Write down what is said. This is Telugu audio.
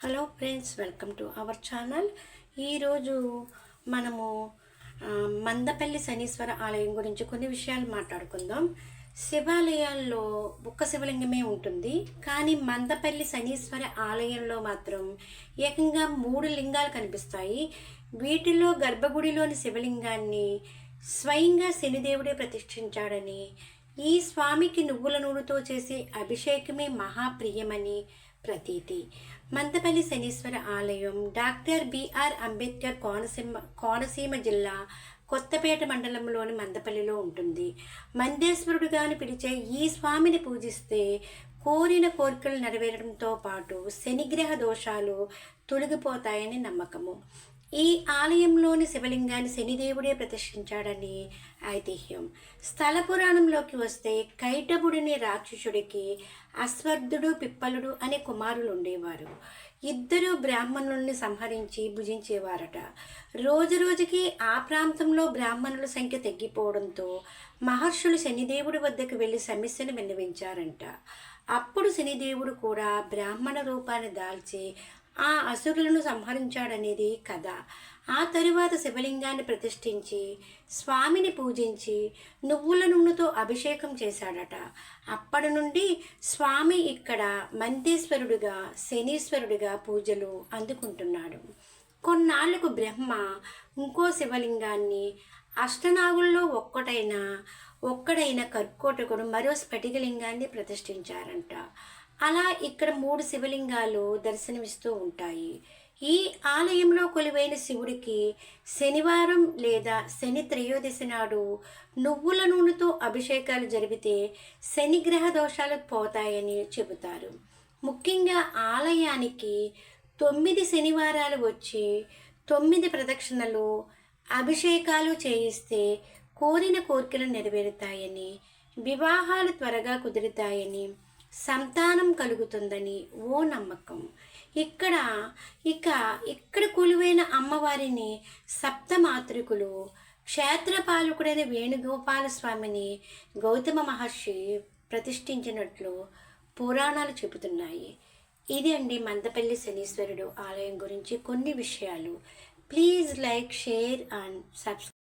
Hello friends welcome to our channel. ఈరోజు మనము మందపల్లి శనీశ్వర ఆలయం గురించి కొన్ని విషయాలు మాట్లాడుకుందాం. శివాలయాల్లో ఒక్క శివలింగమే ఉంటుంది. కానీ మందపల్లి శనీశ్వర ఆలయంలో మాత్రం ఏకంగా మూడు లింగాలు కనిపిస్తాయి. వీటిలో గర్భగుడిలోని శివలింగాన్ని స్వయంగా శనిదేవుడే ప్రతిష్ఠించాడని ఈ స్వామికి నువ్వుల నూనెతో చేసే అభిషేకమే మహాప్రియమని ప్రతీతి. మందపల్లి శనీశ్వర ఆలయం డాక్టర్ బిఆర్ అంబేద్కర్ కోనసీమ కోనసీమ జిల్లా కొత్తపేట మండలంలోని మందపల్లిలో ఉంటుంది. మందేశ్వరుడుగాను పిలిచే ఈ స్వామిని పూజిస్తే కోరిన కోరికలు నెరవేరడంతో పాటు శనిగ్రహ దోషాలు తొలగిపోతాయని నమ్మకము. ఈ ఆలయంలోని శివలింగాన్ని శనిదేవుడే ప్రతిష్ఠించాడని ఐతిహ్యం. స్థల పురాణంలోకి వస్తే కైటబుడిని రాక్షసుడికి అశ్వర్ధుడు పిప్పలుడు అనే కుమారులు ఉండేవారు ఇద్దరు బ్రాహ్మణుల్ని సంహరించి భుజించేవారట. రోజు రోజుకి ఆ ప్రాంతంలో బ్రాహ్మణుల సంఖ్య తగ్గిపోవడంతో మహర్షులు శనిదేవుడి వద్దకు వెళ్ళి సమస్యను విన్నవించారంట. అప్పుడు శనిదేవుడు కూడా బ్రాహ్మణ రూపాన్ని దాల్చి ఆ అసురులను సంహరించాడనేది కథ. ఆ తరువాత శివలింగాన్ని ప్రతిష్ఠించి స్వామిని పూజించి నువ్వుల నూనెతో అభిషేకం చేశాడట. అప్పటి నుండి స్వామి ఇక్కడ మంతేశ్వరుడిగా శనీశ్వరుడిగా పూజలు అందుకుంటున్నాడు. కొన్నాళ్ళకు బ్రహ్మ ఇంకో శివలింగాన్ని అష్టనాగుల్లో ఒక్కటైన ఒక్కడైన కర్కోటకుడు మరో స్ఫటికలింగాన్ని ప్రతిష్ఠించారంట. అలా ఇక్కడ మూడు శివలింగాలు దర్శనమిస్తూ ఉంటాయి. ఈ ఆలయంలో కొలువైన శివుడికి శనివారం లేదా శని త్రయోదశి నాడు నువ్వుల నూనెతో అభిషేకాలు జరిపితే శనిగ్రహ దోషాలు పోతాయని చెబుతారు. ముఖ్యంగా ఆలయానికి తొమ్మిది శనివారాలు వచ్చి తొమ్మిది ప్రదక్షిణలు అభిషేకాలు చేయిస్తే కోరిన కోరికలు నెరవేరుతాయని వివాహాలు త్వరగా కుదురుతాయని సంతానం కలుగుతుందని ఓ నమ్మకం. ఇక్కడ ఇక ఇక్కడ కొలువైన అమ్మవారిని సప్తమాతృకులు క్షేత్రపాలకుడైన వేణుగోపాల స్వామిని గౌతమ మహర్షి ప్రతిష్ఠించినట్లు పురాణాలు చెబుతున్నాయి. ఇది అండి మందపల్లి శనీశ్వరుడు ఆలయం గురించి కొన్ని విషయాలు. Please like share and subscribe